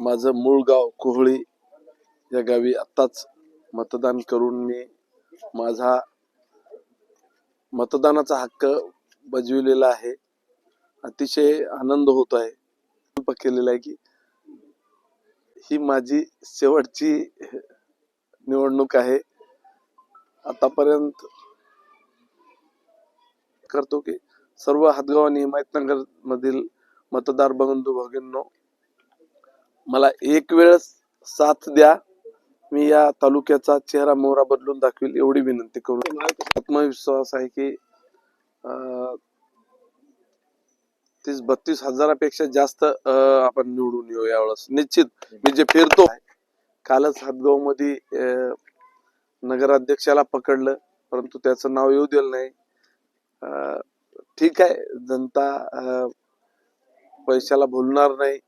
माझं मूळ गाव कोहळी या गावी आत्ताच मतदान करून मी माझा मतदानाचा हक्क बजविलेला आहे. अतिशय आनंद होत आहे. संकल्प केलेला आहे की ही माझी शेवटची निवडणूक आहे. आतापर्यंत करतो की सर्व हातगाव आणि हिमायतनगर मधील मतदार बंधू भगिनो मला एक वेळ साथ द्या. मी या तालुक्याचा चेहरा मोहरा बदलून दाखवेल एवढी विनंती करू आत्मविश्वास आहे की अं, तीस बत्तीस हजारापेक्षा जास्त आपण निवडून येऊ यावेळेस. निश्चित मी जे फिरतो कालच हातगावमध्ये नगराध्यक्षाला पकडलं परंतु त्याचं नाव येऊ दिलं नाही. अं, ठीक आहे जनता अं, पैशाला भुलणार नाही.